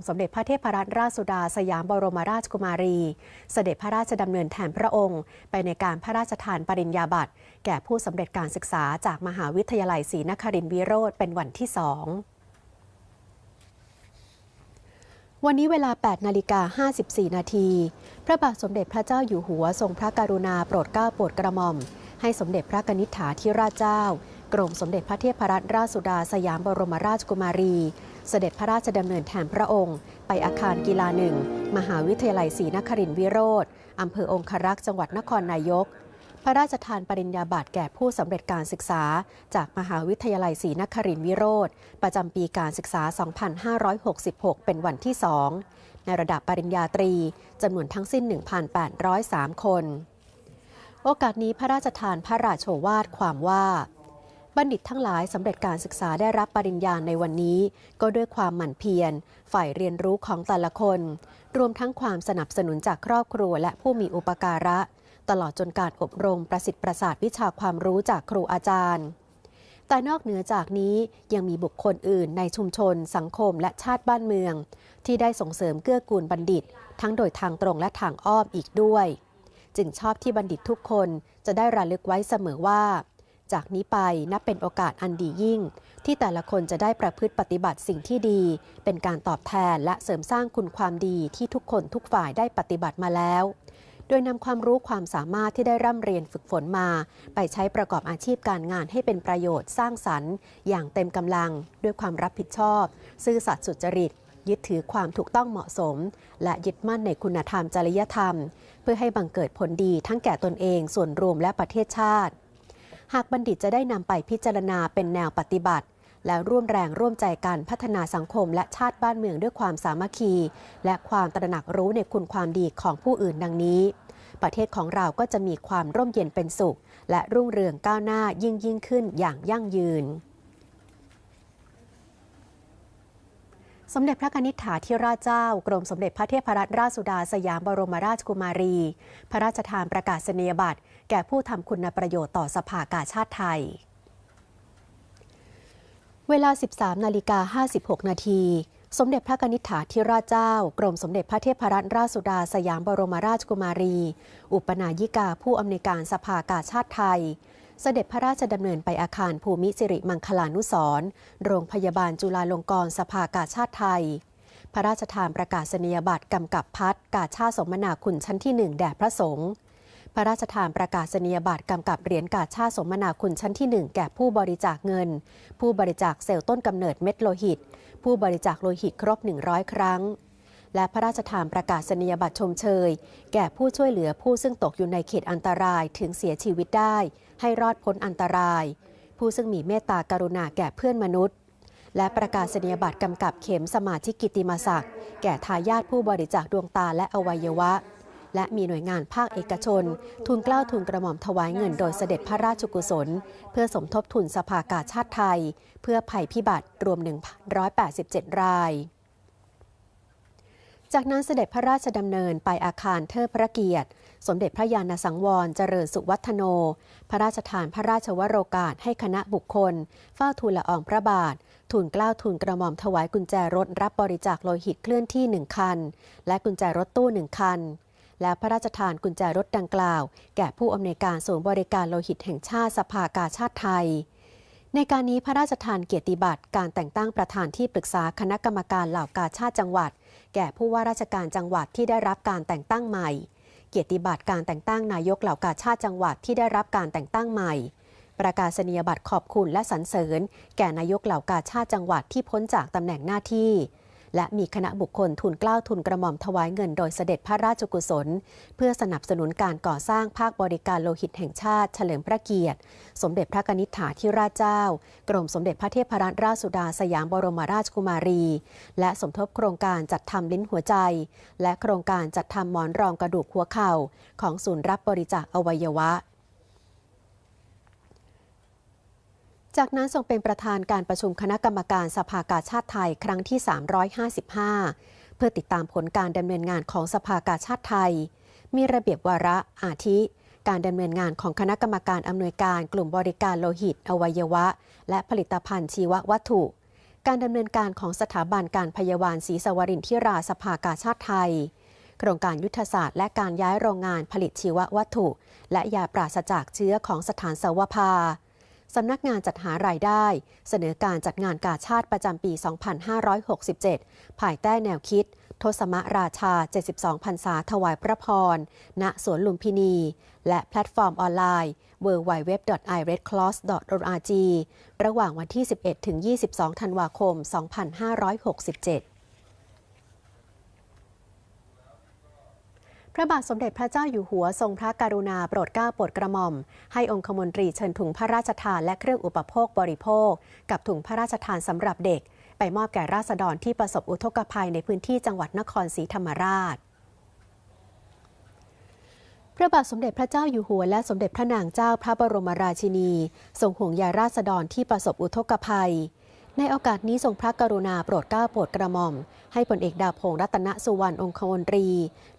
มสมเด็จพระเทพรัตนราชสุดาสยามบรมราชกุมารี เสด็จพระราชดำเนินแทนพระองค์ ไปในการพระราชทานปริญญาบัตรแก่ผู้สำเร็จการศึกษาจากมหาวิทยาลัยศรีนครินทรวิโรธเป็นวันที่สองวันนี้เวลา 8 นาฬิกา 54 นาที พระบาทสมเด็จพระเจ้าอยู่หัวทรงพระกรุณาโปรดเกล้าโปรดกระหม่อม ให้สมเด็จพระกนิษฐาธิราชเจ้า กรมสมเด็จพระเทพรัตนราชสุดาสยามบรมราชกุมารี เสด็จพระราชดำเนินแทนพระองค์ ไปอาคารกีฬาหนึ่ง มหาวิทยาลัยศรีนครินทรวิโรธอำเภอองครักษ์จังหวัดนครนายก พระราชทานปริญญาบัตรแก่ผู้สำเร็จการศึกษา จากมหาวิทยาลัยศรีนครินทรวิโรธประจำปีการศึกษา 2566 เป็นวันที่2ในระดับปริญญาตรีจำนวนทั้งสิ้น 1,803 คน โอกาสนี้พระราชทานพระราชโชวาทความว่า บัณฑิตทั้งหลายสำเร็จการศึกษาได้รับปริญญาในวันนี้ ก็ด้วยความหมั่นเพียรฝ่ายเรียนรู้ของแต่ละคน รวมทั้งความสนับสนุนจากครอบครัวและผู้มีอุปการะ ตลอดจนการอบรมประสิทธิ์ประสาทวิชาความรู้จากครูอาจารย์ แต่นอกเหนือจากนี้ยังมีบุคคลอื่นในชุมชน สังคมและชาติบ้านเมือง ที่ได้ส่งเสริมเกื้อกูลบัณฑิต ทั้งโดยทางตรงและทางอ้อมอีกด้วย จึงชอบที่บัณฑิตทุกคนจะได้ระลึกไว้เสมอว่า จากนี้ไปนับเป็นโอกาสอันดียิ่ง ที่แต่ละคนจะได้ประพฤติปฏิบัติสิ่งที่ดี เป็นการตอบแทนและเสริมสร้างคุณความดีที่ทุกคนทุกฝ่ายได้ปฏิบัติมาแล้ว โดยนำความรู้ความสามารถที่ได้ร่ำเรียนฝึกฝนมา ไปใช้ประกอบอาชีพการงานให้เป็นประโยชน์สร้างสรรค์ อย่างเต็มกำลัง ด้วยความรับผิดชอบ ซื่อสัตย์สุจริตยึดถือความถูกต้องเหมาะสม และยึดมั่นในคุณธรรมจริยธรรม เพื่อให้บังเกิดผลดีทั้งแก่ตนเองส่วนรวมและประเทศชาติ หากบัณฑิตจะได้นำไปพิจารณาเป็นแนวปฏิบัติ และร่วมแรงร่วมใจกันพัฒนาสังคมและชาติบ้านเมืองด้วยความสามัคคี และความตระหนักรู้ในคุณความดีของผู้อื่นดังนี้ ประเทศของเราก็จะมีความร่มเย็นเป็นสุข และรุ่งเรืองก้าวหน้ายิ่งยิ่งขึ้นอย่างยั่งยืน สมเด็จพระนิษฐาธิราชเจ้า กรมสมเด็จพระเทพรัตนราชสุดาสยามบรมราชกุมารี พระราชทานประกาศนียบัตร แก่ผู้ทำคุณประโยชน์ต่อสภากาชาติไทย เวลา 13 นาฬิกา 56 นาทีสมเด็จพระนิษฐาธิราชเจ้า กรมสมเด็จพระเทพรัตนราชสุดาสยามบรมราชกุมารี อุปนายิกาผู้อำนวยการสภากาชาติไทย เสด็จพระราชดำเนินไปอาคารภูมิสิริมังคลานุสร์โรงพยาบาลจุฬาลงกรณ์สภากาชาติไทย พระราชทานประกาศนียบัตรกำกับพัดกาชาติสมนาคุณชั้นที่หนึ่งแด่พระสงฆ์พระราชทานประกาศนียบัตรกำกับเหรียญกาชาติสมนาคุณชั้นที่หนึ่งแก่ผู้บริจาคเงิน ผู้บริจาคเซลล์ต้นกำเนิดเม็ดโลหิต ผู้บริจาคโลหิตครบ 100 ครั้ง และพระราชทานประกาศนียบัตรชมเชย แก่ผู้ช่วยเหลือผู้ซึ่งตกอยู่ในเขตอันตรายถึงเสียชีวิตได้ ให้รอดพ้นอันตราย ผู้ซึ่งมีเมตตากรุณาแก่เพื่อนมนุษย์ และประกาศนียบัตรกำกับเข็มสมาชิกกิติมศักดิ์แก่ทายาทผู้บริจาคดวงตาและอวัยวะ และมีหน่วยงานภาคเอกชน ทุนกล้าทุนกระหม่อมถวายเงินโดยเสด็จพระราชกุศล เพื่อสมทบทุนสภากาชาติไทย เพื่อภัยพิบัติรวม 187 รายจากนั้นเสด็จพระราชดำเนินไปอาคารเทิดพระเกียรติ สมเด็จพระยาณสังวร เจริญสุวัฒโน พระราชทานพระราชวโรกาสให้คณะบุคคลเฝ้าทูลละอองพระบาท ทูลเกล้าทูลกระหม่อมถวายกุญแจรถรับบริจาคโลหิตเคลื่อนที่หนึ่งคัน และกุญแจรถตู้หนึ่งคัน และพระราชทานกุญแจรถดังกล่าว แก่ผู้อำนวยการศูนย์บริการโลหิตแห่งชาติสภากาชาติไทยในการนี้พระราชทานเกียรติบัตรการแต่งตั้งประธานที่ปรึกษาคณะกรรมการเหล่ากาชาติจังหวัด แก่ผู้ว่าราชการจังหวัดที่ได้รับการแต่งตั้งใหม่ เกียรติบัตรการแต่งตั้งนายกเหล่ากาชาติจังหวัดที่ได้รับการแต่งตั้งใหม่ ประกาศนียบัตรขอบคุณและสรรเสริญ แก่นายกเหล่ากาชาติจังหวัดที่พ้นจากตำแหน่งหน้าที่ และมีคณะบุคคลทุนกล้าวทุนกระหม่อมถวายเงินโดยเสด็จพระราชกุศล เพื่อสนับสนุนการก่อสร้างภาคบริการโลหิตแห่งชาติ เฉลิมพระเกียรติ สมเด็จพระนิษฐาธิราชเจ้า กรมสมเด็จพระเทพรัตนราชสุดาสยามบรมราชกุมารี และสมทบโครงการจัดทำลิ้นหัวใจ และโครงการจัดทำหมอนรองกระดูกหัวเข่า ของศูนย์รับบริจาคอวัยวะ จากนั้นทรงเป็นประธานการประชุมคณะกรรมการสภากาชาติไทยครั้งที่ 355 เพื่อติดตามผลการดำเนินงานของสภากาชาติไทย มีระเบียบวาระอาทิ การดำเนินงานของคณะกรรมการอำนวยการกลุ่มบริการโลหิต อวัยวะ และผลิตภัณฑ์ชีววัตถุ การดำเนินการของสถาบันการพยาบาลศรีสวรินทิราสภากาชาติไทย โครงการยุทธศาสตร์ และการย้ายโรงงานผลิตชีววัตถุ และยาปราศจากเชื้อของสถานสวภา สำนักงานจัดหารายได้ เสนอการจัดงานกาชาติประจำปี 2567 ภายใต้แนวคิด ทศมราชา 72พรรษาถวายพระพร ณ สวนลุมพินี และแพลตฟอร์มออนไลน์ www.iredcross.org ระหว่างวันที่ 11 ถึง 22 ธันวาคม 2567 ระบาทสมเด็จพระเจ้าอยู่หัวทรงพระกรุณาโปรดเกล้าโปรดกระหม่อม ให้องคมนตรีเชิญถุงพระราชทานและเครื่องอุปโภคบริโภค กับถุงพระราชทานสำหรับเด็ก ไปมอบแก่ราษฎรที่ประสบอุทกภัยในพื้นที่จังหวัดนครศรีธรรมราชพระบาทสมเด็จพระเจ้าอยู่หัวและสมเด็จพระนางเจ้าพระบรมราชินีทรงห่วงใยราษฎรที่ประสบอุทกภัย ในโอกาสนี้ทรงพระกรุณาโปรดเกล้าโปรดกระหม่อม ให้ผลเอกดาพงษ์รัตนสุวรรณองคมนตรี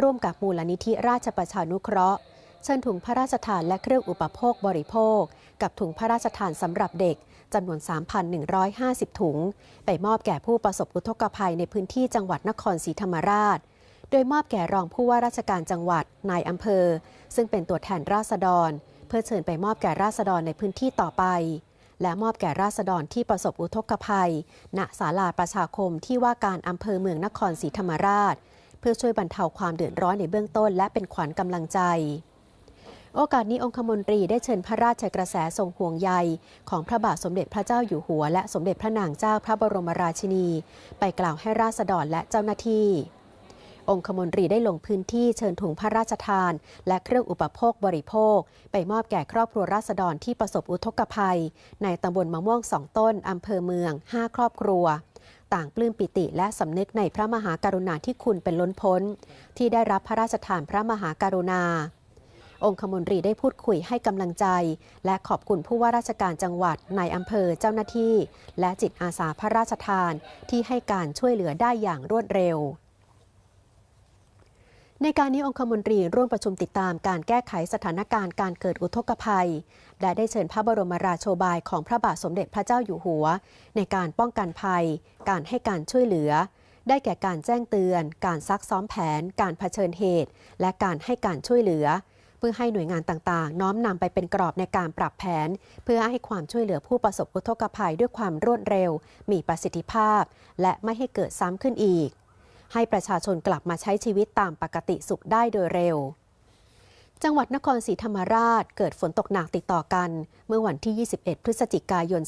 ร่วมกับมูลนิธิราชประชานุเคราะห์เชิญถุงพระราชทานและเครื่องอุปโภคบริโภค กับถุงพระราชทานสำหรับเด็กจำนวน 3,150 ถุง ไปมอบแก่ผู้ประสบอุทกภัยในพื้นที่จังหวัดนครศรีธรรมราช โดยมอบแก่รองผู้ว่าราชการจังหวัดนายอำเภอ ซึ่งเป็นตัวแทนราษฎร เพื่อเชิญไปมอบแก่ราษฎรในพื้นที่ต่อไป และมอบแก่ราษฎรที่ประสบอุทกภัย ณ ศาลาประชาคมที่ว่าการอำเภอเมืองนครศรีธรรมราช เพื่อช่วยบรรเทาความเดือดร้อนในเบื้องต้น และเป็นขวัญกำลังใจโอกาสนี้องคมนตรีได้เชิญพระราชกระแสทรงห่วงใย ของพระบาทสมเด็จพระเจ้าอยู่หัว และสมเด็จพระนางเจ้าพระบรมราชินี ไปกล่าวให้ราษฎรและเจ้าหน้าที่ องคมนตรีได้ลงพื้นที่เชิญถุงพระราชทาน และเครื่องอุปโภคบริโภค ไปมอบแก่ครอบครัวราษฎรที่ประสบอุทกภัย ในตำบลมะม่วงสองต้นอำเภอเมือง 5 ครอบครัว ต่างปลื้มปิติและสำนึกในพระมหากรุณาธิคุณเป็นล้นพ้น ที่ได้รับพระราชทานพระมหากรุณาองคมนตรีได้พูดคุยให้กำลังใจ และขอบคุณผู้ว่าราชการจังหวัดนายอำเภอเจ้าหน้าที่ และจิตอาสาพระราชทานที่ให้การช่วยเหลือได้อย่างรวดเร็ว ในการนี้องคมนตรีร่วมประชุมติดตามการแก้ไขสถานการณ์การเกิดอุทกภัย และได้เชิญพระบรมราโชบายของพระบาทสมเด็จพระเจ้าอยู่หัว ในการป้องกันภัย การให้การช่วยเหลือ ได้แก่การแจ้งเตือน การซักซ้อมแผน การเผชิญเหตุ และการให้การช่วยเหลือ เพื่อให้หน่วยงานต่างๆ น้อมนำไปเป็นกรอบในการปรับแผน เพื่อให้ความช่วยเหลือผู้ประสบอุทกภัยด้วยความรวดเร็ว มีประสิทธิภาพ และไม่ให้เกิดซ้ำขึ้นอีก ให้ประชาชนกลับมาใช้ชีวิตตามปกติสุขได้โดยเร็ว จังหวัดนครศรีธรรมราชเกิดฝนตกหนักติดต่อกัน เมื่อวันที่ 21 พฤศจิกายน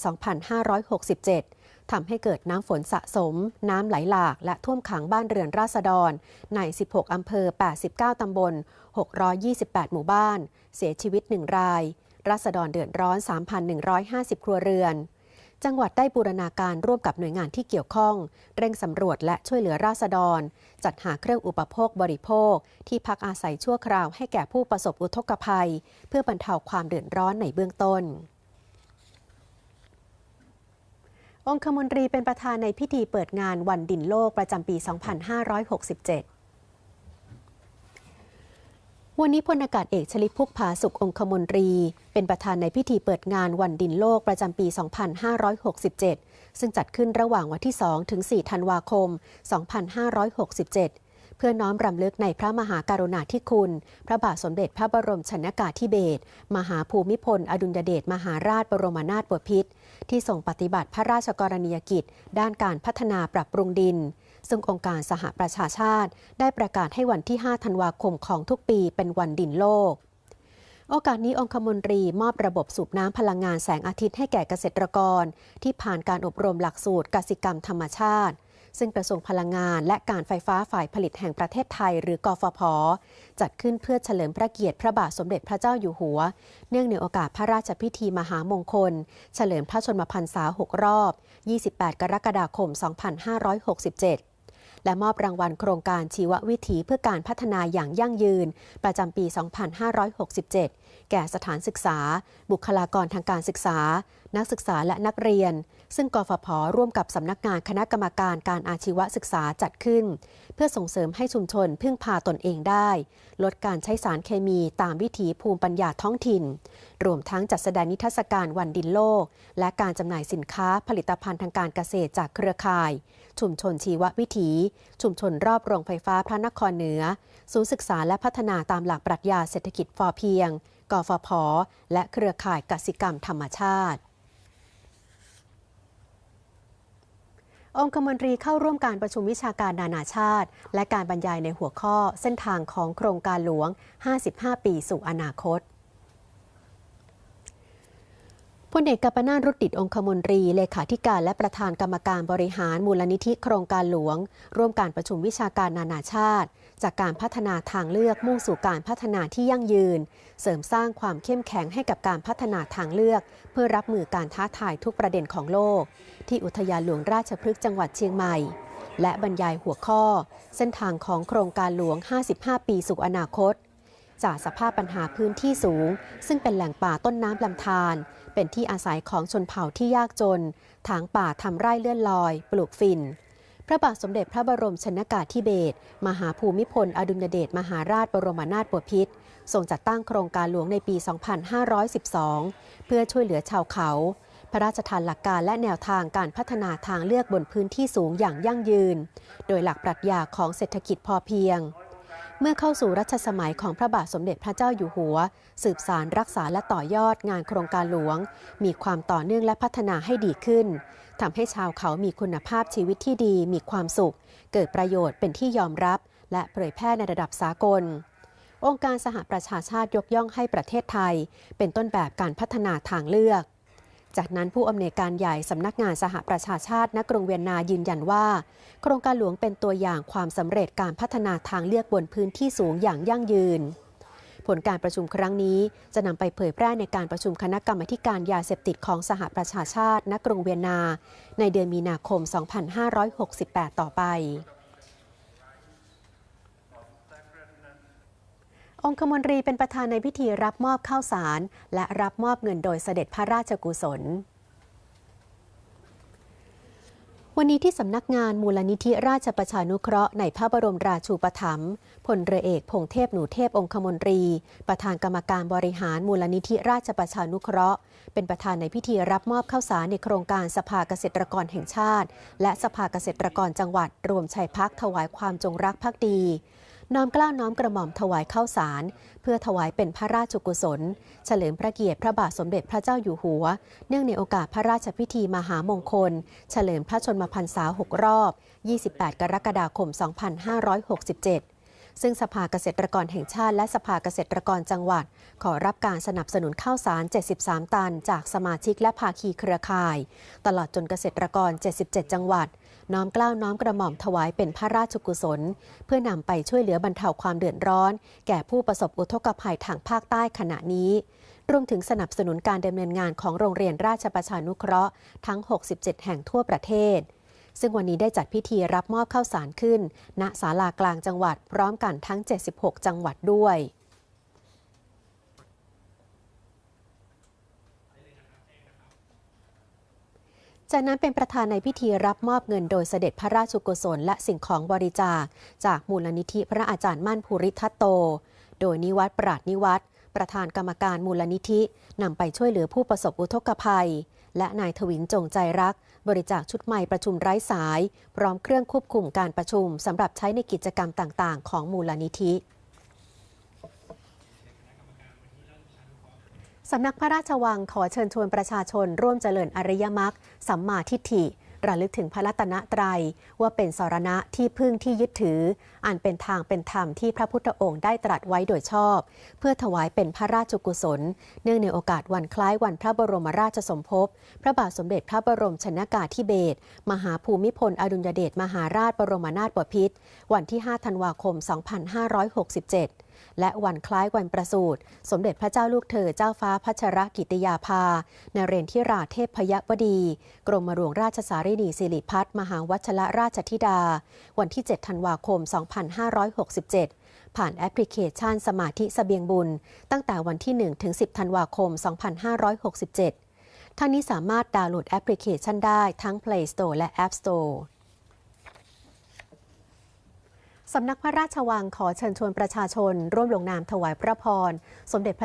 2567 ทำให้เกิดน้ำฝนสะสม น้ำไหลหลาก และท่วมขังบ้านเรือนราษฎร ใน 16 อำเภอ 89 ตำบล 628 หมู่บ้าน เสียชีวิต 1 ราย ราษฎรเดือดร้อน 3,150 ครัวเรือน จังหวัดได้บูรณาการร่วมกับหน่วยงานที่เกี่ยวข้อง เร่งสำรวจและช่วยเหลือราษฎร จัดหาเครื่องอุปโภคบริโภค ที่พักอาศัยชั่วคราวให้แก่ผู้ประสบอุทกภัย เพื่อบรรเทาความเดือดร้อนในเบื้องต้นองคมนตรีเป็นประธานในพิธีเปิดงานวันดินโลกประจำปี 2567 วันนี้พลอากาศเอกชลิตพุกผาสุของคมนตรี เป็นประธานในพิธีเปิดงานวันดินโลกประจำปี 2567 ซึ่งจัดขึ้นระหว่างวันที่ 2 ถึง 4 ธันวาคม 2567 เพื่อน้อมรำลึกในพระมหาการุณาธิคุณ พระบาทสมเด็จพระบรมชนกาธิเบศรมหาภูมิพล อดุลยเดชมหาราชบรมนาถบพิตรที่ทรงปฏิบัติพระราชกรณียกิจ ด้านการพัฒนาปรับปรุงดิน ซึ่งองค์การสหประชาชาติ ได้ประกาศให้วันที่ 5 ธันวาคมของทุกปีเป็นวันดินโลก โอกาสนี้องคมนตรีมอบระบบสูบน้ำพลังงานแสงอาทิตย์ให้แก่เกษตรกร ที่ผ่านการอบรมหลักสูตรกสิกรรมธรรมชาติ ซึ่งกระทรวงพลังงาน และการไฟฟ้าฝ่ายผลิตแห่งประเทศไทย หรือกฟผ จัดขึ้นเพื่อเฉลิมพระเกียรติพระบาทสมเด็จพระเจ้าอยู่หัว เนื่องในโอกาสพระราชพิธีมหามงคล เฉลิมพระชนมพรรษา 6 รอบ 28 กรกฎาคม 2567และมอบรางวัลโครงการชีววิถีเพื่อการพัฒนาอย่างยั่งยืน ประจำปี 2567 แก่สถานศึกษา บุคลากรทางการศึกษา นักศึกษาและนักเรียน ซึ่งกฟผร่วมกับสำนักงานคณะกรรมการการอาชีวศึกษาจัดขึ้น เพื่อส่งเสริมให้ชุมชนพึ่งพาตนเองได้ ลดการใช้สารเคมีตามวิถีภูมิปัญญาท้องถิ่น รวมทั้งจัดแสดงนิทรรศการวันดินโลก และการจำหน่ายสินค้าผลิตภัณฑ์ทางการเกษตรจากเครือข่าย ชุมชนชีววิถี ชุมชนรอบโรงไฟฟ้าพระนครเหนือ ศูนย์ศึกษาและพัฒนาตามหลักปรัชญาเศรษฐกิจพอเพียง กฟผ และเครือข่ายกสิกรรมธรรมชาติ องคมนตรีเข้าร่วมการประชุมวิชาการนานาชาติ และการบรรยายในหัวข้อเส้นทางของโครงการหลวง 55 ปีสู่อนาคต พลเอกกัปนาตรุดดิตองคมนตรี เลขาธิการและประธานกรรมการบริหารมูลนิธิโครงการหลวง ร่วมการประชุมวิชาการนานาชาติ จากการพัฒนาทางเลือกมุ่งสู่การพัฒนาที่ยั่งยืน เสริมสร้างความเข้มแข็งให้กับการพัฒนาทางเลือก เพื่อรับมือการท้าทายทุกประเด็นของโลก ที่อุทยานหลวงราชพฤกษ์จังหวัดเชียงใหม่ และบรรยายหัวข้อ เส้นทางของโครงการหลวง 55 ปีสู่อนาคต จากสภาพปัญหาพื้นที่สูง ซึ่งเป็นแหล่งป่าต้นน้ำลำธารเป็นที่อาศัยของชนเผ่าที่ยากจน ถางป่าทำไร่เลื่อนลอย ปลูกฝิ่นพระบาทสมเด็จพระบรมชนากาธิเบศรมหาภูมิพล อดุลยเดชมหาราชบรมนาถบพิตรทรงจัดตั้งโครงการหลวงในปี 2512 เพื่อช่วยเหลือชาวเขา พระราชทานหลักการและแนวทางการพัฒนาทางเลือกบนพื้นที่สูงอย่างยั่งยืน โดยหลักปรัชญาของเศรษฐกิจพอเพียง เมื่อเข้าสู่รัชสมัยของพระบาทสมเด็จพระเจ้าอยู่หัว สืบสารรักษาและต่อยอดงานโครงการหลวง มีความต่อเนื่องและพัฒนาให้ดีขึ้นทำให้ชาวเขามีคุณภาพชีวิตที่ดีมีความสุข เกิดประโยชน์เป็นที่ยอมรับ และเผยแพร่ในระดับสากล องค์การสหประชาชาติยกย่องให้ประเทศไทย เป็นต้นแบบการพัฒนาทางเลือก จากนั้นผู้อำนวยการใหญ่สำนักงานสหประชาชาติณกรุงเวียนนายืนยันว่า โครงการหลวงเป็นตัวอย่างความสำเร็จการพัฒนาทางเลือกบนพื้นที่สูงอย่างยั่งยืน ผลการประชุมครั้งนี้จะนำไปเผยแพร่ในการประชุมคณะกรรมการยาเสพติดของสหประชาชาติณกรุงเวียนนา ในเดือนมีนาคม 2568 ต่อไป องคมนตรีเป็นประธานในพิธีรับมอบข้าวสาร และรับมอบเงินโดยเสด็จพระราชกุศลวันนี้ที่สำนักงานมูลนิธิราชประชานุเคราะห์ในพระบรมราชูปถัมภ์พลเรือเอกพงเทพหนูเทพองคมนตรี ประธานกรรมการบริหารมูลนิธิราชประชานุเคราะห์ เป็นประธานในพิธีรับมอบข้าวสารในโครงการสภาเกษตรกรแห่งชาติ และสภาเกษตรกรจังหวัด รวมชัยพักถวายความจงรักภักดี น้อมเกล้าน้อมกระหม่อมถวายข้าวสาร เพื่อถวายเป็นพระราชกุศล เฉลิมพระเกียรติพระบาทสมเด็จพระเจ้าอยู่หัว เนื่องในโอกาสพระราชพิธีมหามงคล เฉลิมพระชนมพรรษา 6 รอบ 28 กรกฎาคม 2567ซึ่งสภาเกษตรกรแห่งชาติและสภาเกษตรกรจังหวัด ขอรับการสนับสนุนข้าวสาร 73 ตัน จากสมาชิกและภาคีเครือข่าย ตลอดจนเกษตรกร 77 จังหวัด น้อมเกล้าน้อมกระหม่อมถวายเป็นพระราชกุศล เพื่อนำไปช่วยเหลือบรรเทาความเดือดร้อน แก่ผู้ประสบอุทกภัยทางภาคใต้ขณะนี้ รวมถึงสนับสนุนการดำเนินงานของโรงเรียนราชประชานุเคราะห์ทั้ง 67 แห่งทั่วประเทศ ซึ่งวันนี้ได้จัดพิธีรับมอบข้าวสารขึ้น ณศาลากลางจังหวัดพร้อมกันทั้ง 76 จังหวัดด้วย จากนั้นเป็นประธานในพิธีรับมอบเงินโดยเสด็จพระราชกุศลและสิ่งของบริจาค จากมูลนิธิพระอาจารย์มั่นภูริทัตโต โดยนิวัตรปราดนิวัตรประธานกรรมการมูลนิธินำไปช่วยเหลือผู้ประสบอุทกภัย และนายทวินจงใจรัก บริจาคชุดไม้ประชุมไร้สาย พร้อมเครื่องควบคุมการประชุมสำหรับใช้ในกิจกรรมต่างๆ ของมูลนิธิ สำนักพระราชวังขอเชิญชวนประชาชนร่วมเจริญอริยมรรคสัมมาทิฏฐิ ระลึกถึงพระรัตนตรัย ว่าเป็นสรณะที่พึ่งที่ยึดถือ อันเป็นทางเป็นธรรมที่พระพุทธองค์ได้ตรัสไว้โดยชอบ เพื่อถวายเป็นพระราชกุศล เนื่องในโอกาสวันคล้ายวันพระบรมราชสมภพพระบาทสมเด็จพระบรมชนากาธิเบศรมหาภูมิพลอดุลยเดชมหาราชบรมนาถบพิตรวันที่ 5 ธันวาคม 2567 และวันคล้ายวันประสูติสมเด็จพระเจ้าลูกเธอเจ้าฟ้าพัชรกิติยาภานเรนทิราเทพพยวดี กรมหลวงราชสารีนีสิริพัฒมหาวัชรราชธิดา วันที่ 7 ธันวาคม 2567ผ่านแอปพลิเคชันสมาธิสเสบียงบุญ ตั้งแต่วันที่ 1 ถึง 10 ธันวาคม 2567 ทั้งนี้สามารถดาวน์โหลดแอปพลิเคชันได้ทั้ง Play Store และ App Store สำนักพระราชวังขอเชิญชวนประชาชน ร่วมลงนามถวายพระพร สมเด็จพระ